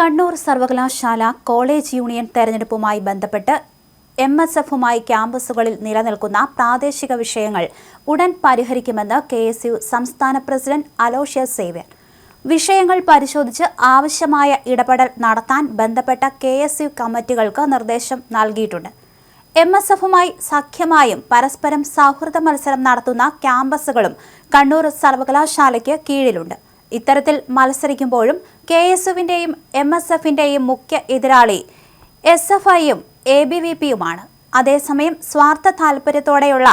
കണ്ണൂർ സർവകലാശാല college union തെരഞ്ഞെടുപ്പുമായി ബന്ധപ്പെട്ട് എം എസ് എഫുമായി ക്യാമ്പസുകളിൽ നിലനിൽക്കുന്ന പ്രാദേശിക വിഷയങ്ങൾ ഉടൻ പരിഹരിക്കുമെന്ന് കെ എസ് യു സംസ്ഥാന പ്രസിഡന്റ് അലോഷ്യ സേവ്യർ വിഷയങ്ങൾ പരിശോധിച്ച് ആവശ്യമായ ഇടപെടൽ നടത്താൻ ബന്ധപ്പെട്ട കെ എസ് യു കമ്മിറ്റികൾക്ക് നിർദ്ദേശം നൽകിയിട്ടുണ്ട്. എം എസ് എഫുമായി സഖ്യമായും പരസ്പരം സൗഹൃദ മത്സരം നടത്തുന്ന ക്യാമ്പസുകളും കണ്ണൂർ സർവകലാശാലയ്ക്ക് കീഴിലുണ്ട്. ഇത്തരത്തിൽ മത്സരിക്കുമ്പോഴും കെ എസ് യുവിന്റെയും എം എസ് എഫിന്റെയും മുഖ്യ എതിരാളി എസ് എഫ് ഐയും എ ബി വി പിയുമാണ്. അതേസമയം സ്വാർത്ഥ താൽപ്പര്യത്തോടെയുള്ള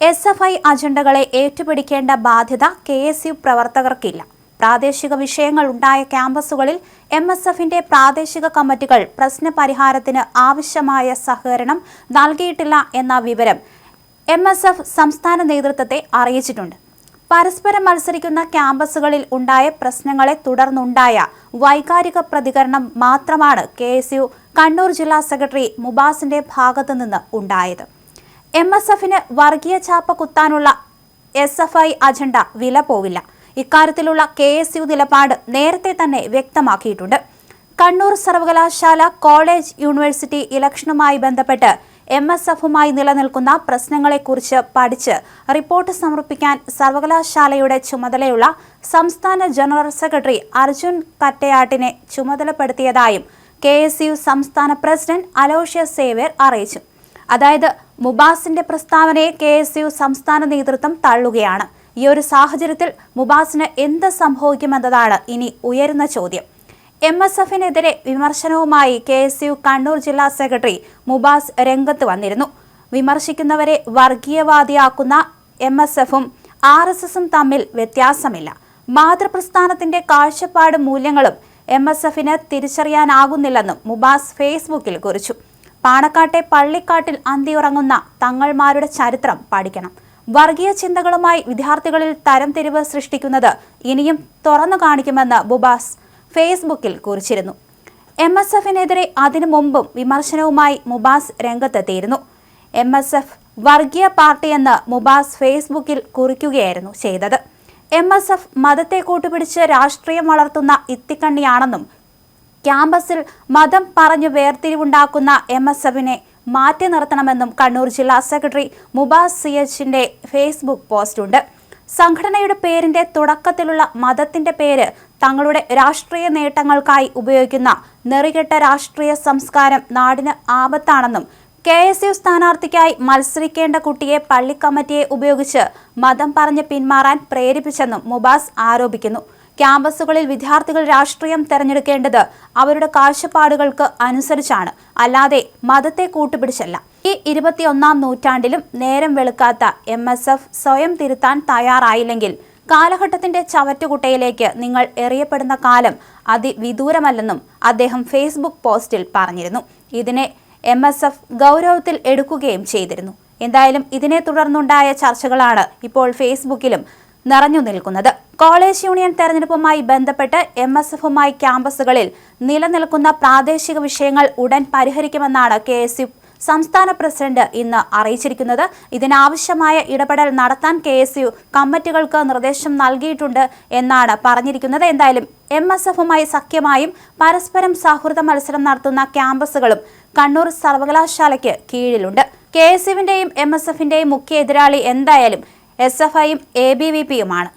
എസ് എഫ് ഐ അജണ്ടകളെ ഏറ്റുപിടിക്കേണ്ട ബാധ്യത കെ എസ് യു പ്രവർത്തകർക്കില്ല. പ്രാദേശിക വിഷയങ്ങൾ ഉണ്ടായ ക്യാമ്പസുകളിൽ എം എസ് എഫിന്റെ പ്രാദേശിക കമ്മിറ്റികൾ പ്രശ്നപരിഹാരത്തിന് ആവശ്യമായ സഹകരണം നൽകിയിട്ടില്ല എന്ന വിവരം എം എസ് എഫ് സംസ്ഥാന നേതൃത്വത്തെ അറിയിച്ചിട്ടുണ്ട്. പരസ്പരം മത്സരിക്കുന്ന ക്യാമ്പസുകളിൽ ഉണ്ടായ പ്രശ്നങ്ങളെ തുടർന്നുണ്ടായ വൈകാരിക പ്രതികരണം മാത്രമാണ് കെ എസ് യു കണ്ണൂർ ജില്ലാ സെക്രട്ടറി മുബാസിന്റെ ഭാഗത്തു നിന്ന് ഉണ്ടായത്. എം എസ് എഫിന് വർഗീയ ചാപ്പ കുത്താനുള്ള എസ് എഫ് ഐ അജണ്ട വില പോവില്ല. ഇക്കാര്യത്തിലുള്ള കെ എസ് യു നിലപാട് നേരത്തെ തന്നെ വ്യക്തമാക്കിയിട്ടുണ്ട്. കണ്ണൂർ സർവകലാശാല കോളേജ് യൂണിവേഴ്സിറ്റി ഇലക്ഷനുമായി ബന്ധപ്പെട്ട് എം എസ് എഫുമായി നിലനിൽക്കുന്ന പ്രശ്നങ്ങളെക്കുറിച്ച് പഠിച്ച് റിപ്പോർട്ട് സമർപ്പിക്കാൻ സർവകലാശാലയുടെ ചുമതലയുള്ള സംസ്ഥാന ജനറൽ സെക്രട്ടറി അർജുൻ കറ്റയാട്ടിനെ ചുമതലപ്പെടുത്തിയതായും കെ എസ് യു സംസ്ഥാന പ്രസിഡന്റ് അലോഷ്യ സേവ്യർ അറിയിച്ചു. അതായത് മുബാസിന്റെ പ്രസ്താവനയെ കെ എസ് യു സംസ്ഥാന നേതൃത്വം തള്ളുകയാണ്. ഈ ഒരു സാഹചര്യത്തിൽ മുബാസിന് എന്ത് സംഭവിക്കുമെന്നതാണ് ഇനി ഉയരുന്ന ചോദ്യം. എം എസ് എഫിനെതിരെ വിമർശനവുമായി കെ എസ് യു കണ്ണൂർ ജില്ലാ സെക്രട്ടറി മുബാസ് രംഗത്ത് വന്നിരുന്നു. വിമർശിക്കുന്നവരെ വർഗീയവാദിയാക്കുന്ന എം എസ് എഫും ആർ എസ് എസും തമ്മിൽ വ്യത്യാസമില്ല. മാതൃപ്രസ്ഥാനത്തിന്റെ കാഴ്ചപ്പാടും മൂല്യങ്ങളും എം എസ് എഫിന് തിരിച്ചറിയാനാകുന്നില്ലെന്നും മുബാസ് ഫേസ്ബുക്കിൽ കുറിച്ചു. പാണക്കാട്ടെ പള്ളിക്കാട്ടിൽ അന്തിയുറങ്ങുന്ന തങ്ങൾമാരുടെ ചരിത്രം പഠിക്കണം. വർഗീയ ചിന്തകളുമായി വിദ്യാർത്ഥികളിൽ തരംതിരിവ് സൃഷ്ടിക്കുന്നത് ഇനിയും തുറന്നു കാണിക്കുമെന്ന് ബുബാസ് ഫേസ്ബുക്കിൽ കുറിച്ചിരുന്നു. എം എസ് എഫിനെതിരെ അതിനു മുമ്പും വിമർശനവുമായി മുബാസ് രംഗത്തെത്തിയിരുന്നു. എം എസ് എഫ് വർഗീയ പാർട്ടിയെന്ന് മുബാസ് ഫേസ്ബുക്കിൽ കുറിക്കുകയായിരുന്നു ചെയ്തത്. എം എസ് എഫ് മതത്തെ കൂട്ടുപിടിച്ച് രാഷ്ട്രീയം വളർത്തുന്ന ഇത്തിക്കണ്ണിയാണെന്നും ക്യാമ്പസിൽ മതം പറഞ്ഞു വേർതിരിവുണ്ടാക്കുന്ന എം എസ് എഫിനെ മാറ്റി നിർത്തണമെന്നും കണ്ണൂർ ജില്ലാ സെക്രട്ടറി മുബാസ് സി എച്ചിന്റെ ഫേസ്ബുക്ക് പോസ്റ്റുണ്ട്. സംഘടനയുടെ പേരിന്റെ തുടക്കത്തിലുള്ള മതത്തിന്റെ പേര് തങ്ങളുടെ രാഷ്ട്രീയ നേട്ടങ്ങൾക്കായി ഉപയോഗിക്കുന്ന നെറികെട്ട രാഷ്ട്രീയ സംസ്കാരം നാടിന് ആപത്താണെന്നും കെ എസ് യു സ്ഥാനാർത്ഥിക്കായി മത്സരിക്കേണ്ട കുട്ടിയെ പള്ളിക്കമ്മിറ്റിയെ ഉപയോഗിച്ച് മതം പറഞ്ഞ് പിന്മാറാൻ പ്രേരിപ്പിച്ചെന്നും മുബാസ് ആരോപിക്കുന്നു. ക്യാമ്പസുകളിൽ വിദ്യാർത്ഥികൾ രാഷ്ട്രീയം തെരഞ്ഞെടുക്കേണ്ടത് അവരുടെ കാഴ്ചപ്പാടുകൾക്ക് അനുസരിച്ചാണ്. അല്ലാതെ മതത്തെ കൂട്ടുപിടിച്ചല്ല. ഈ ഇരുപത്തിയൊന്നാം നൂറ്റാണ്ടിലും നേരം വെളുക്കാത്ത എം എസ് എഫ് സ്വയം തിരുത്താൻ തയ്യാറായില്ലെങ്കിൽ കാലഘട്ടത്തിന്റെ ചവറ്റുകുട്ടയിലേക്ക് നിങ്ങൾ എറിയപ്പെടുന്ന കാലം അതിവിദൂരമല്ലെന്നും അദ്ദേഹം ഫേസ്ബുക്ക് പോസ്റ്റിൽ പറഞ്ഞിരുന്നു. ഇതിനെ എം എസ് എഫ് ഗൗരവത്തിൽ എടുക്കുകയും ചെയ്തിരുന്നു. എന്തായാലും ഇതിനെ തുടർന്നുണ്ടായ ചർച്ചകളാണ് ഇപ്പോൾ ഫേസ്ബുക്കിലും നിറഞ്ഞു നിൽക്കുന്നത്. കോളേജ് യൂണിയൻ തെരഞ്ഞെടുപ്പുമായി ബന്ധപ്പെട്ട് എം എസ് എഫുമായി ക്യാമ്പസുകളിൽ നിലനിൽക്കുന്ന പ്രാദേശിക വിഷയങ്ങൾ ഉടൻ പരിഹരിക്കുമെന്നാണ് കെ എസ് യു സംസ്ഥാന പ്രസിഡന്റ് ഇന്ന് അറിയിച്ചിരിക്കുന്നത്. ഇതിനാവശ്യമായ ഇടപെടൽ നടത്താൻ കെ എസ് യു കമ്മിറ്റികൾക്ക് നിർദ്ദേശം നൽകിയിട്ടുണ്ട് എന്നാണ് പറഞ്ഞിരിക്കുന്നത്. എന്തായാലും എം എസ് എഫുമായി സഖ്യമായും പരസ്പരം സൗഹൃദ മത്സരം നടത്തുന്ന ക്യാമ്പസുകളും കണ്ണൂർ സർവകലാശാലയ്ക്ക് കീഴിലുണ്ട്. കെ എസ് യുവിന്റെയും എം എസ് എഫിന്റെയും മുഖ്യ എതിരാളി എന്തായാലും എസ് എഫ് ഐയും എ ബി വി പിയുമാണ്.